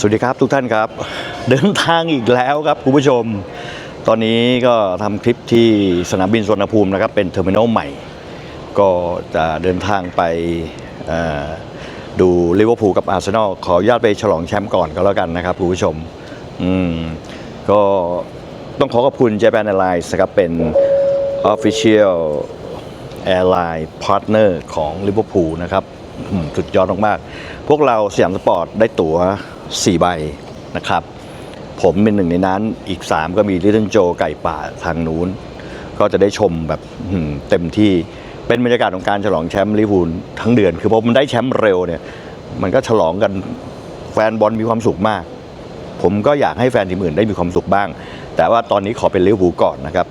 สวัสดีครับทุกท่านครับ เดินทางอีกแล้วครับคุณผู้ชม ตอนนี้ก็ทำคลิปที่สนามบินสุวรรณภูมินะครับ เป็นเทอร์มินอลใหม่ ก็จะเดินทางไปดูลิเวอร์พูลกับอาร์เซนอลขออนุญาตไปฉลองแชมป์ก่อนก็แล้วกันนะครับคุณผู้ชมอืมก็ต้องขอขอบคุณ Japan Airlines นะครับเป็น Official Airline Partner ของลิเวอร์พูลนะครับ สุดยอดมากๆพวกเราสยามสปอร์ตได้ตั๋ว 4 ใบนะครับ ผมเป็นหนึ่งในนั้นอีก 3 ก็มีลิตเติ้ลโจไก่ป่าทางนู้น ก็จะได้ชมแบบเต็มที่เป็นบรรยากาศของการฉลองแชมป์ลิเวอร์พูลทั้งเดือน คือพอมันได้แชมป์เร็วเนี่ย มันก็ฉลองกันแฟนบอลมีความสุขมาก ผมก็อยากให้แฟนทีมอื่นได้มีความสุขบ้าง แต่ว่าตอนนี้ขอเป็นลิเวอร์พูลก่อนนะครับ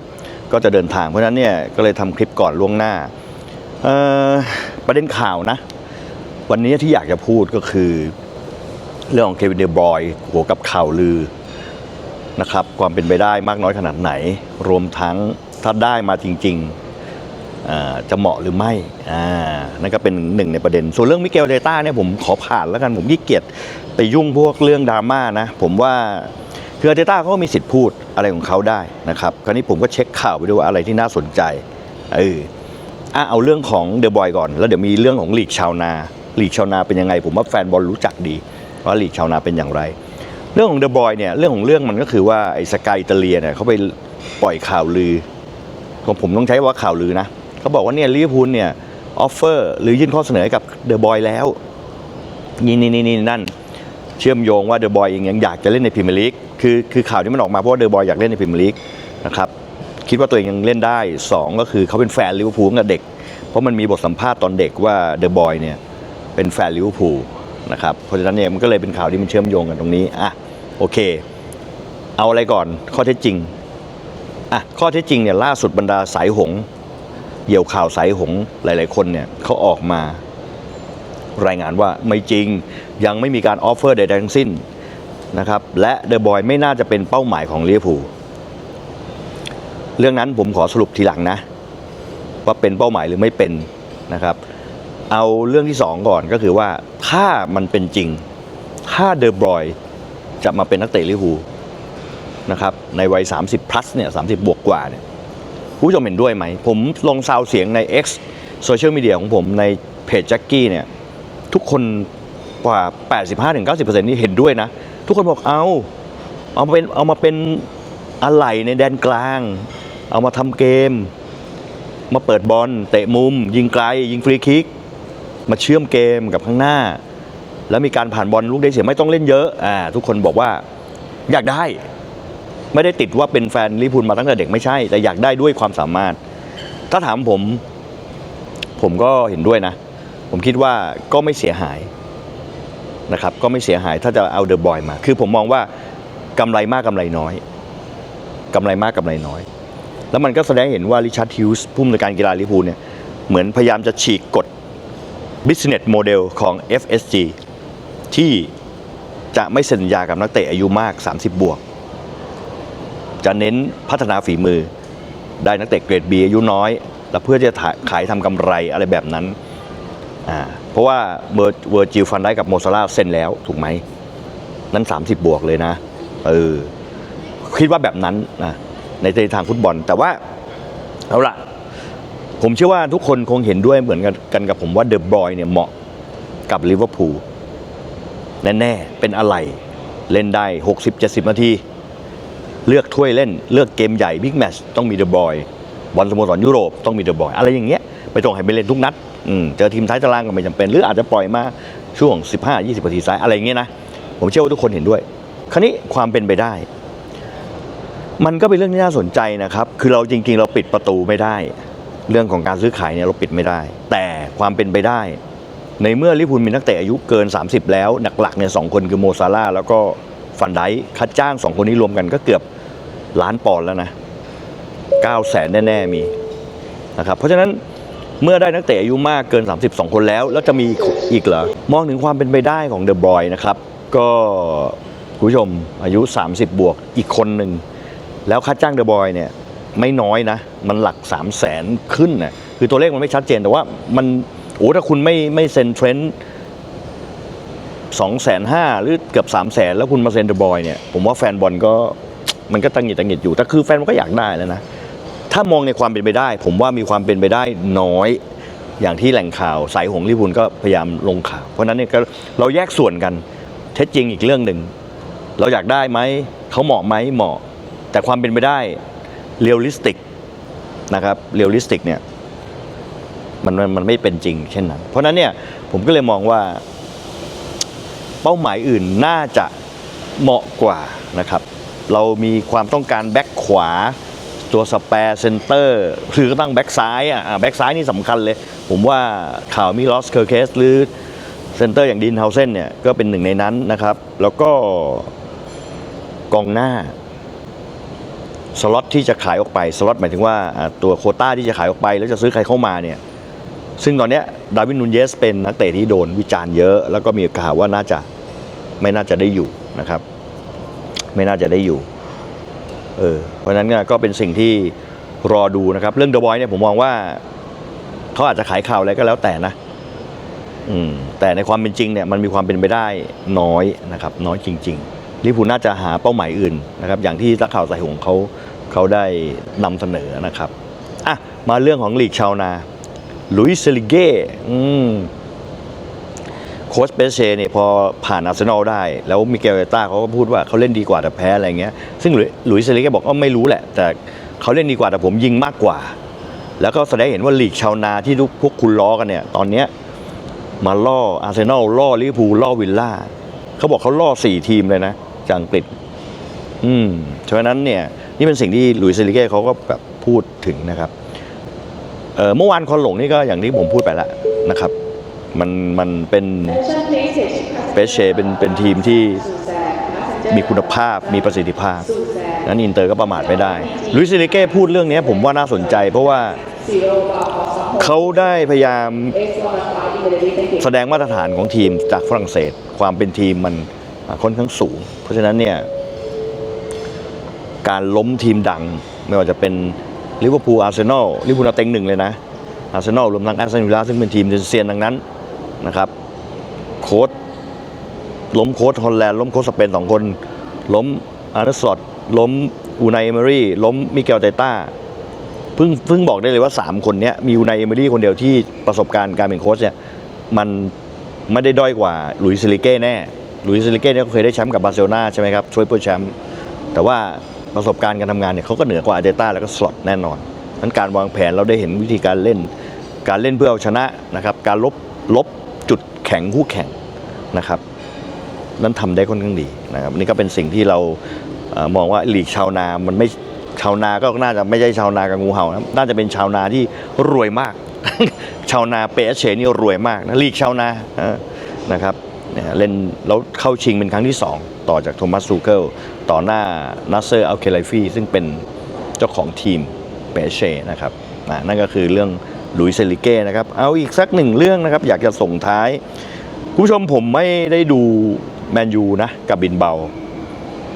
ก็จะเดินทางเพราะนั้นเนี่ยก็เลยทำคลิปก่อนล่วงหน้าประเด็นข่าวนะ วันนี้ที่อยากจะพูดก็คือ เรื่องของเควินเดบรอยน์หัวกับข่าวลือนะครับ ความเป็นไปได้มากน้อยขนาดไหน รวมทั้งถ้าได้มาจริงๆจะเหมาะหรือไม่นั่นก็เป็นหนึ่งในประเด็น ส่วนเรื่องมิเกลเดต้าเนี่ยผมขอผ่านแล้วกัน ผมขี้เกียจไปยุ่งพวกเรื่องดราม่านะ ผมว่าคือเดต้าเขาก็มีสิทธิ์พูดอะไรของเขาได้นะครับ คราวนี้ผมก็เช็คข่าวไปด้วยว่าอะไรที่น่าสนใจเอออะเอาเรื่องของเดอะบอยก่อน แล้วเดี๋ยวมีเรื่องของลีกชาวนา ลีกชาวนาเป็นยังไง ผมว่าแฟนบอลรู้จักดีว่าลีกชาวนาเป็นอย่างไร เรื่องของเดอะบอยเนี่ยเรื่องของเรื่องมันก็คือว่าไอ้สกายอิตาเลียเนี่ยเขาไปปล่อยข่าวลือของผมต้องใช้ว่าข่าวลือนะเขาบอกว่าเนี่ยลิเวอร์พูลเนี่ยออฟเฟอร์หรือยื่นข้อเสนอให้กับเดอะบอยแล้วนี่นี่นี่นี่นั่น เชื่อมโยงว่าเดอะบอยเองยังอยากจะเล่นในพรีเมียร์ลีกคือคือข่าวที่มันออกมาเพราะว่าเดอะบอยอยากเล่นในพรีเมียร์ลีกนะครับคิดว่าตัวเองยังเล่นได้สองก็คือเขาเป็นแฟนลิเวอร์พูลตั้งเด็ก เพราะมันมีบทสัมภาษณ์ตอนเด็กว่าเดอะบอยเนี่ย เป็นแฟนลิเวอร์พูลนะครับเพราะฉะนั้นเนี่ยมันก็เลยเป็นข่าวที่มันเชื่อมโยงกันตรงนี้อะโอเค เอาอะไรก่อนข้อเท็จจริงอะข้อเท็จจริงเนี่ยล่าสุดบรรดาสายหงเหยี่ยวข่าวสายหงหลาย ๆ คนเนี่ยเขาออกมารายงานว่าไม่จริงยังไม่มีการออฟเฟอร์ใดๆทั้งสิ้นนะครับและเดอะบอยไม่น่าจะเป็นเป้าหมายของลิเวอร์พูลเรื่องนั้นผมขอสรุปทีหลังนะ ว่าเป็นเป้าหมายหรือไม่เป็นนะครับ เอาเรื่องที่สองก่อนก็คือว่าถ้ามันเป็นจริง ถ้าเดอะบอยจะมาเป็นนักเตะลิเวอร์พูลนะครับในวัย 30 plus เนี่ย30 บวกกว่าเนี่ยผู้ชมเห็นด้วยไหม ผมลงซาวเสียงใน X โซเชียลมีเดียของผมในเพจแจ็คกี้เนี่ย ทุกคนกว่า 85-90%นี่เห็นด้วยนะ ทุกคนบอกเอาเอามาเป็นเอามาเป็นอะไหล่ในแดนกลาง เอามาทำเกม มาเปิดบอลเตะมุม ยิงไกล ยิงฟรีคิก มาเชื่อมเกมกับข้างหน้า แล้วมีการผ่านบอลลูกได้เสียไม่ต้องเล่นเยอะอ่าทุกคนบอกว่าอยากได้ ไม่ได้ติดว่าเป็นแฟนลิพูลมาตั้งแต่เด็กไม่ใช่ แต่อยากได้ด้วยความสามารถ ถ้าถามผม ผมก็เห็นด้วยนะ ผมคิดว่าก็ไม่เสียหายนะครับ ก็ไม่เสียหายถ้าจะเอาเดอะบอยมา คือผมมองว่ากำไรมากกำไรน้อยกำไรมากกำไรน้อย แล้วมันก็แสดงเห็นว่าริชาร์ดฮิวส์ผู้อำนวยการกีฬาลิพูลเนี่ยเหมือนพยายามจะฉีกกฎ business model ของ FSG ที่จะไม่เซ็นสัญญากับนักเตะอายุมาก 30 บวก จะเน้นพัฒนาฝีมือ ได้นักเตะเกรด B อายุน้อย แล้วเพื่อจะขายทำกำไรอะไรแบบนั้น เพราะว่าเบอร์เวอร์จิลฟันได้กับโมซาร่าเซ็นแล้วถูกไหม นั้น 30 บวกเลยนะ เออ คิดว่าแบบนั้นนะในทางฟุตบอล แต่ว่าเอาละ ผมเชื่อว่าทุกคนคงเห็นด้วยเหมือนกันกันกับผมว่าเดอะบอยเนี่ยเหมาะกับลิเวอร์พูลแน่ๆเป็นอะไร เล่นได้ 60-70 นาที เลือกถ้วยเล่นเลือกเกมใหญ่บิ๊กแมตช์ต้องมีเดอะบอยบอลสโมสรยุโรปต้องมีเดอะบอยอะไรอย่างเงี้ยไม่ต้องให้ไปเล่นทุกนัดเจอทีมท้ายตารางก็ไม่จำเป็น หรืออาจจะปล่อยมาช่วง 15-20นาทีซ้ายอะไรอย่างเงี้ยนะผมเชื่อว่าทุกคนเห็นด้วย คราวนี้ความเป็นไปได้ มันก็เป็นเรื่องที่น่าสนใจนะครับ คือเราจริง ๆ เราปิดประตูไม่ได้ เรื่องของการซื้อขายเนี่ยเราปิดไม่ได้ แต่ความเป็นไปได้ ในเมื่อลิพูลมีนักเตะอายุเกิน 30 แล้วหลักๆเนี่ยสองคนคือโมซาร่าแล้วก็ฟันไดค์ค่าจ้างสองคนนี้รวมกันก็เกือบล้านปอนด์แล้วนะ9แสนแน่ ๆ มีนะครับเพราะฉะนั้นเมื่อได้นักเตะอายุมากเกิน 32 คนแล้ว แล้วจะมีอีกเหรอ มองถึงความเป็นไปได้ของเดอะบอยนะครับ ก็คุณผู้ชมอายุ 30 บวกอีกคนหนึ่ง แล้วค่าจ้างเดอะบอยเนี่ย ไม่น้อยนะ มันหลัก 3 0 0แสนขึ้นนะคือตัวเลขมันไม่ชัดเจนแต่ว่ามันโอ้ถ้าคุณไม่ไม่เซ็นเทรนด์2องแสนห้าหรือเกือบ3ามแสนแล้วคุณมาเซ็นเดอร์บอยเนี่ยผมว่าแฟนบอลก็มันก็ตังหิดตังหิดอยู่แต่คือแฟนมันก็อยากได้แล้วนะ ถ้ามองในความเป็นไปได้ ผมว่ามีความเป็นไปได้น้อยอย่างที่แหล่งข่าวสายหงลิเวอร์พูลก็พยายามลงข่าว เพราะนั้นเนี่ยเราแยกส่วนกันเท็จจริงอีกเรื่องหนึ่งเราอยากได้ไหมเขาเหมาะไหมเหมาะ แต่ความเป็นไปได้ เรียลลิสติกนะครับเรียลลิสติกเนี่ยมันมันมันไม่เป็นจริงเช่นนั้น เพราะนั้นเนี่ยผมก็เลยมองว่าเป้าหมายอื่นน่าจะเหมาะกว่านะครับ เรามีความต้องการแบ็คขวา ตัวสแปร์เซนเตอร์คือก็ตั้งแบ็คซ้ายอะแบ็คซ้ายนี่สำคัญเลย ผมว่าข่าวมีลอสเคอร์เคสหรือเซนเตอร์อย่างดินเฮาเซนเนี่ยก็เป็นหนึ่งในนั้นนะครับ แล้วก็กองหน้า สล็อตที่จะขายออกไปสล็อตหมายถึงว่าตัวโคต้าที่จะขายออกไป แล้วจะซื้อใครเข้ามาเนี่ยซึ่งตอนนี้ดาวินนูนเยสเป็นนักเตะที่โดนวิจารณ์เยอะ แล้วก็มีข่าวว่าน่าจะไม่น่าจะได้อยู่นะครับ ไม่น่าจะได้อยู่เออเพราะฉะนั้นก็เป็นสิ่งที่รอดูนะครับ เรื่องเดอะบอยเนี่ยผมมองว่าเขาอาจจะขายข่าวอะไรก็แล้วแต่นะอืมแต่ในความเป็นจริงเนี่ยมันมีความเป็นไปได้น้อยนะครับ น้อยจริง ๆ ลิพูน่าจะหาเป้าหมายอื่นนะครับ อย่างที่นักข่าวสายหงเขาเขาได้นำเสนอนะครับอะมาเรื่องของลีกชาวนาลุยส์ลิเก้โค้ชเปเชเนี่ยพอผ่านอาร์เซนอลได้ แล้วมิเกลเอต้าเขาก็พูดว่าเขาเล่นดีกว่าแต่แพ้อะไรเงี้ย ซึ่งหลุยส์ลิเก้บอกว่าไม่รู้แหละ แต่เขาเล่นดีกว่าแต่ผมยิงมากกว่า แล้วก็แสดงเห็นว่าลีกชาวนาที่ทุกพวกคุณล้อกันเนี่ย ตอนเนี้ยมาล่ออาร์เซนอลล่อลิเวอร์พูลล่อวิลล่าเขาบอกเขาล่อสี่ทีมเลยนะ จากอังกฤษ อืมฉะนั้นเนี่ยนี่เป็นสิ่งที่ลุยส์เซลิเก้เขาก็แบบพูดถึงนะครับเมื่อวานคอนหลงนี่ก็อย่างที่ผมพูดไปแล้วนะครับ มันมันเป็นเปเชเป็นเป็นทีมที่มีคุณภาพมีประสิทธิภาพ นั้นอินเตอร์ก็ประมาทไม่ได้ลุยส์เซลิเก้พูดเรื่องนี้ผมว่าน่าสนใจ เพราะว่าเขาได้พยายามแสดงมาตรฐานของทีมจากฝรั่งเศส ความเป็นทีมมัน ค่อนข้างสูง เพราะฉะนั้นเนี่ยการล้มทีมดังไม่ว่าจะเป็นลิเวอร์พูลอาร์เซนอลลิเวอร์พูลเอาเต็งหนึ่งเลยนะอาร์เซนอลรวมทั้งแอสตันวิลล่าซึ่งเป็นทีมเซียนดังนั้นนะครับโค้ดล้มโค้ดฮอลแลนด์ล้มโค้ดสเปนสองคน ล้มอาร์เนสอตล้มอูนายเอเมอรี่ล้มมิเกลเตต้าเพิ่งเพิ่งบอกได้เลยว่า 3 คนนี้มีอูนายเอเมอรี่คนเดียวที่ประสบการณ์การเป็นโค้ชเนี่ยมันไม่ได้ด้อยกว่าหลุยส์ซิลิเก้แน่ ลุยส์ซิลิเก้เนี่ยก็เคยได้แชมป์กับบาร์เซโลนาใช่ไหมครับช่วยเพื่อแชมป์แต่ว่าประสบการณ์การทำงานเนี่ยเขาก็เหนือกว่าอาร์เตต้าแล้วก็สล็อตแน่นอนนั้นการวางแผนเราได้เห็นวิธีการเล่น การเล่นเพื่อเอาชนะนะครับการลบลบจุดแข็งคู่แข่งนะครับนั้นทำได้ค่อนข้างดีนะครับนี่ก็เป็นสิ่งที่เรามองว่าลีกชาวนามันไม่ชาวนาก็น่าจะไม่ใช่ชาวนากับงูเห่านะน่าจะเป็นชาวนาที่รวยมาก ชาวนาเปเชนี่รวยมากนะลีกชาวนานะครับ นี่ยเล่นแล้วเข้าชิงเป็นครั้งที่ 2 ต่อจากโทมัสซูเคิลต่อหน้านัสเซอร์อัลเคไลฟีซึ่งเป็นเจ้าของทีมเปเช่นะครับนั่นก็คือเรื่องลุยเซลิเก้นะครับเอาอีกสักหนึ่งเรื่องนะครับ อยากจะส่งท้ายคุณผู้ชมผมไม่ได้ดูแมนยูนะกับบินเบา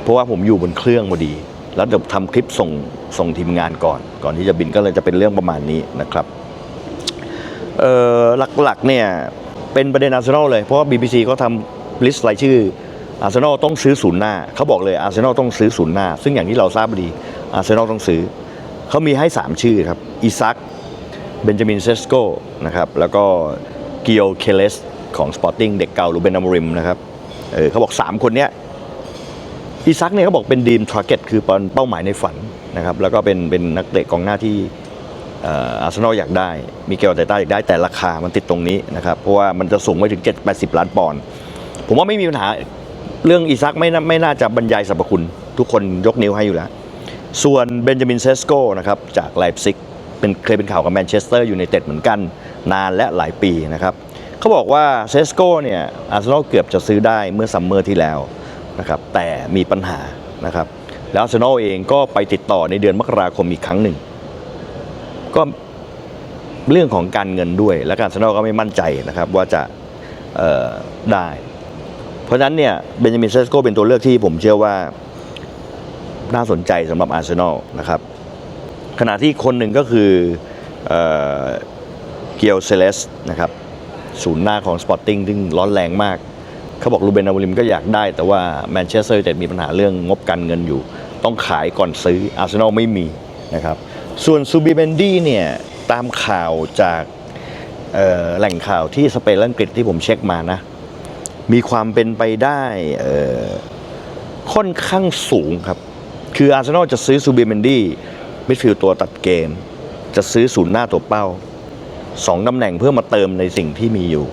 เพราะว่าผมอยู่บนเครื่องพอดี แล้วเดี๋ยวทำคลิปส่งส่งทีมงานก่อน ก่อนที่จะบินก็เลยจะเป็นเรื่องประมาณนี้นะครับหลักๆเนี่ย เป็นประเด็นอาร์เซนอลเลย เพราะว่า BBC เขาทำลิสต์รายชื่ออาร์เซนอลต้องซื้อศูนย์หน้า เขาบอกเลยอาร์เซนอลต้องซื้อศูนย์หน้า ซึ่งอย่างที่เราทราบดีอาร์เซนอลต้องซื้อ เขามีให้ 3 ชื่อครับอีซักเบนจามินเซสโกนะครับแล้วก็เกียวเคเลสของสปอร์ติ้งเด็กเก่าหรือเบนอมริมนะครับเออเขาบอก 3 คนเนี้ยอีซักเนี่ยเขาบอกเป็นดีมทาร์เก็ตคือเป้าหมายในฝันนะครับแล้วก็เป็นเป็นนักเตะกองหน้าที่ อาร์เซนอลอยากได้ มีเกลเตต้าอยากได้แต่ราคามันติดตรงนี้นะครับ เพราะว่ามันจะสูงไปถึง 7-80 ล้านปอนด์ผมว่าไม่มีปัญหาเรื่องอีซักไม่น่าไม่น่าจะบรรยายสรรพคุณ ทุกคนยกนิ้วให้อยู่แล้ว ส่วนเบนจามินเซสโกนะครับจากไลป์ซิกเป็นเคยเป็นข่าวกับแมนเชสเตอร์อยูไนเต็ดเหมือนกันนานและหลายปีนะครับเขาบอกว่าเซสโกเนี่ยอาร์เซนอลเกือบจะซื้อได้เมื่อซัมเมอร์ที่แล้วนะครับแต่มีปัญหานะครับแล้วอาร์เซนอลเองก็ไปติดต่อในเดือนมกราคมอีกครั้งหนึ่ง ก็เรื่องของการเงินด้วย และการอาร์เซนอลก็ไม่มั่นใจนะครับว่าจะได้ เพราะฉะนั้นเนี่ยเบนจามินเซสโกเป็นตัวเลือกที่ผมเชื่อว่าน่าสนใจสำหรับอาร์เซนอลนะครับขณะที่คนหนึ่งก็คือเกียวเซเลสนะครับศูนย์หน้าของสปอร์ติ้งซึ่งร้อนแรงมาก เขาบอกลูเบนอามูริมก็อยากได้ แต่ว่าแมนเชสเตอร์ยูไนเต็ดมีปัญหาเรื่องงบการเงินอยู่ ต้องขายก่อนซื้ออาร์เซนอลไม่มีนะครับ ส่วนซูบิเบนดี้เนี่ยตามข่าวจากแหล่งข่าวที่สเปนและอังกฤษที่ผมเช็คมานะ มีความเป็นไปได้ค่อนข้างสูงครับ คืออาร์เซนอลจะซื้อซูบิเบนดี้มิดฟิลด์ตัวตัดเกม จะซื้อศูนย์หน้าตัวเป้าสองตำแหน่งเพื่อมาเติมในสิ่งที่มีอยู่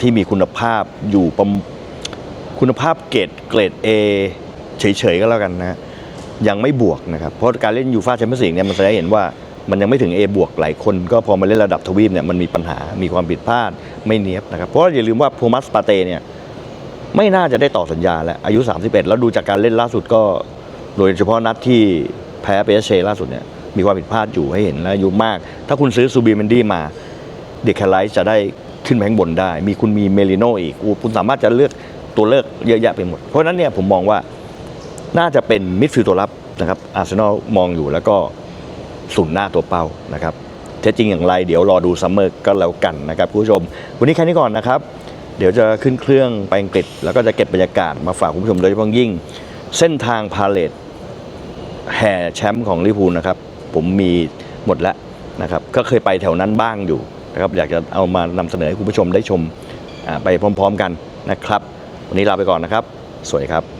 ที่มีคุณภาพอยู่ประคุณภาพเกรดเกรด A เฉยๆก็แล้วกันนะ ยังไม่บวกนะครับ เพราะการเล่นยูฟ่าแชมเปี้ยนส์ลีกเนี่ยมันแสดงเห็นว่ามันยังไม่ถึง A บวกหลายคน ก็พอมาเล่นระดับทวีปเนี่ยมันมีปัญหามีความผิดพลาดไม่เนียบนะครับ เพราะอย่าลืมว่าโทมัสปาเตเนี่ยไม่น่าจะได้ต่อสัญญาแล้วอายุ 31 แล้วดูจากการเล่นล่าสุดก็ โดยเฉพาะนัดที่แพ้เปเชล่าสุดเนี่ยมีความผิดพลาดอยู่ให้เห็นและอายุมาก ถ้าคุณซื้อซูบีเมนดี้มาเด็กแคลไลท์จะได้ขึ้นไปข้างบนได้ มีคุณมีเมลิโนอีกคุณสามารถจะเลือกตัวเลือกเยอะแยะไปหมด เพราะฉะนั้นเนี่ยผมมองว่า น่าจะเป็นมิดฟิลด์ตัวรับนะครับอาร์เซนอลมองอยู่แล้วก็ศูนหน้าตัวเป้านะครับเท็จจริงอย่างไรเดี๋ยวรอดูซัมเมอร์ก็แล้วกันนะครับคุณผู้ชม วันนี้แค่นี้ก่อนนะครับ เดี๋ยวจะขึ้นเครื่องไปอังกฤษ แล้วก็จะเก็บบรรยากาศมาฝากคุณผู้ชมโดยเฉพาะยิ่ง เส้นทางพาเลทแห่แชมป์ของลิพูลนะครับ ผมมีหมดแล้วนะครับก็เคยไปแถวนั้นบ้างอยู่นะครับอยากจะเอามานำเสนอให้คุณผู้ชมได้ชมไปพร้อม ๆ กันนะครับ วันนี้ลาไปก่อนนะครับ สวัสดีครับ